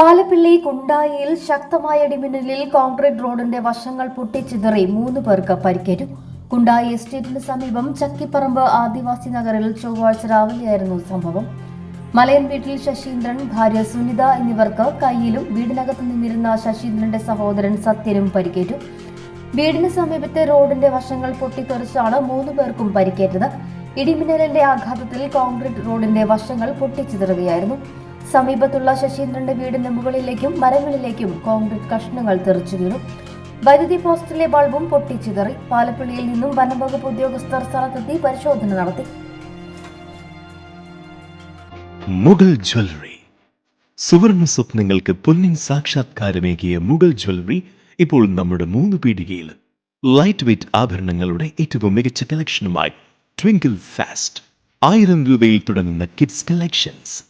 പാലപ്പിള്ളി കുണ്ടായിയിൽ ശക്തമായ ഇടിമിന്നലിൽ കോൺക്രീറ്റ് റോഡിന്റെ വശങ്ങൾ പൊട്ടിച്ചിതറി മൂന്ന് പേർക്ക് പരിക്കേറ്റു. കുണ്ടായി എസ്റ്റേറ്റിന് സമീപം ചക്കിപ്പറമ്പ് ആദിവാസി നഗറിൽ ചൊവ്വാഴ്ച രാവിലെയായിരുന്നു സംഭവം. മലയൻ വീട്ടിൽ ശശീന്ദ്രൻ ഭാര്യ സുനിത എന്നിവർക്ക് കയ്യിലും വീടിനകത്ത് നിന്നിരുന്ന ശശീന്ദ്രന്റെ സഹോദരൻ സത്യനും പരിക്കേറ്റു. വീടിന് സമീപത്തെ റോഡിന്റെ വശങ്ങൾ പൊട്ടിത്തെറിച്ചാണ് മൂന്ന് പേർക്കും പരിക്കേറ്റത്. ഇടിമിന്നലിന്റെ ആഘാതത്തിൽ കോൺക്രീറ്റ് റോഡിന്റെ വശങ്ങൾ പൊട്ടിച്ചിതറുകയായിരുന്നു. സമീപത്തുള്ള ശശീന്ദ്രന്റെ വീടിന് മുകളിലേക്കും മരങ്ങളിലേക്കും കോൺക്രീറ്റ് കഷ്ണങ്ങൾ തെറിച്ചു വീണു. വൈദ്യുതി പോസ്റ്റിലെ ബൾബും പൊട്ടിച്ചിതറി പാലപ്പള്ളിയിൽ നിന്നും വനംവകുപ്പ് ഉദ്യോഗസ്ഥർ സ്ഥലത്തെത്തി പരിശോധന നടത്തി. മുഗൾ ജ്വല്ലറി. സുവർണ സ്വപ്നങ്ങൾക്ക് പൊന്നിൻ സാക്ഷാത്കാരമേകിയ മുഗൾ ജ്വല്ലറി ഇപ്പോൾ നമ്മുടെ മൂന്ന് പീടികയിൽ ലൈറ്റ് വെയ്റ്റ് ആഭരണങ്ങളുടെ ഏറ്റവും മികച്ച കളക്ഷനുമായി ട്വിങ്കിൾ ഫാസ്റ്റ് ആയിരം രൂപയിൽ തുടങ്ങുന്ന കിഡ്സ് കളക്ഷൻസ്